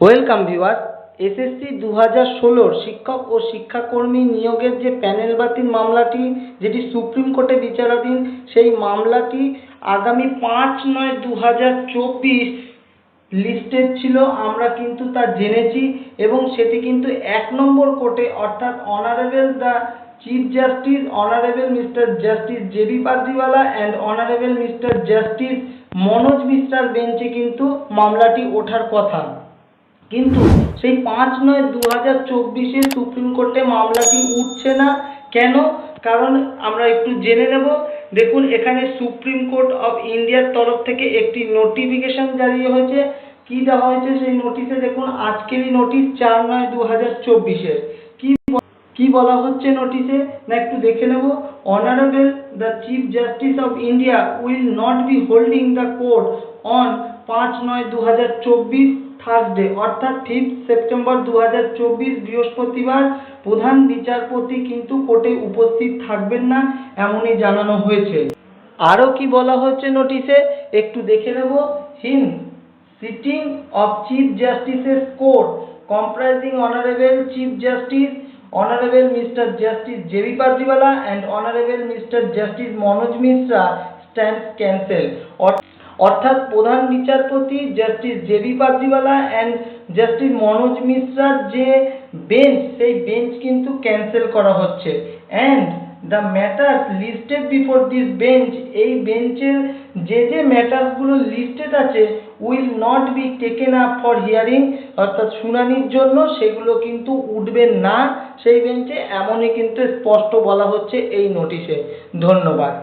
Welcome viewer SSC দু হাজার ষোলোর শিক্ষক ও শিক্ষাকর্মী নিয়োগের যে প্যানেল বাতিল মামলাটি, যেটি সুপ্রিম কোর্টে বিচারাধীন, সেই মামলাটি আগামী পাঁচ নয় দু হাজার চব্বিশ লিস্টেড ছিল, আমরা কিন্তু তা জেনেছি এবং সেটি কিন্তু এক নম্বর কোর্টে, অর্থাৎ honourable the chief justice honourable mister justice J B Pardiwala and honourable mister justice Manoj মিশ্রার বেঞ্চে কিন্তু মামলাটি ওঠার কথা। কিন্তু সেই পাঁচ নয় দু হাজার চব্বিশে সুপ্রিম কোর্টে মামলাটি উঠছে না? কেন? কারণ আমরা একটু জেনে নেব। দেখুন, এখানে সুপ্রিম কোর্ট অফ ইন্ডিয়ার তরফ থেকে একটি নোটিফিকেশন জারি হয়েছে। কি দেওয়া হয়েছে সেই নোটিশে? দেখুন আজকেরই নোটিশ চার নয় দু হাজার চব্বিশে। কি কি বলা হচ্ছে নোটিশে? না, একটু দেখে নেব। Honourable the chief justice of India will not be holding the court on পাঁচ নয় দু হাজার চব্বিশ থার্সডে অর্থাৎ ফিফথ সেপ্টেম্বর দু হাজার চব্বিশ বৃহস্পতিবার প্রধান বিচারপতি কিন্তু কোর্টে উপস্থিত থাকবেন না এমনই জানানো হয়েছে। আরও কি বলা হচ্ছে নোটিশে? একটু দেখে নেব। Him sitting of chief justices court comprising honorable chief justice, honorable mr justice jb pardiwala and honorable mr justice manoj mishra, stands cancelled. অর্থাৎ প্রধান বিচারপতি justice J B Pardiwala and justice Manoj মিশ্রার যে বেঞ্চ সেই bench কিন্তু cancel করা হচ্ছে। And the matters listed before this bench এই বেঞ্চের যে যে ম্যাটার্সগুলো লিস্টেড আছে will not be taken up for hearing অর্থাৎ শুনানির জন্য সেগুলো কিন্তু উঠবে না। সেই বেঞ্চে এমনই কিন্তু স্পষ্ট বলা হচ্ছে এই নোটিশে ধন্যবাদ।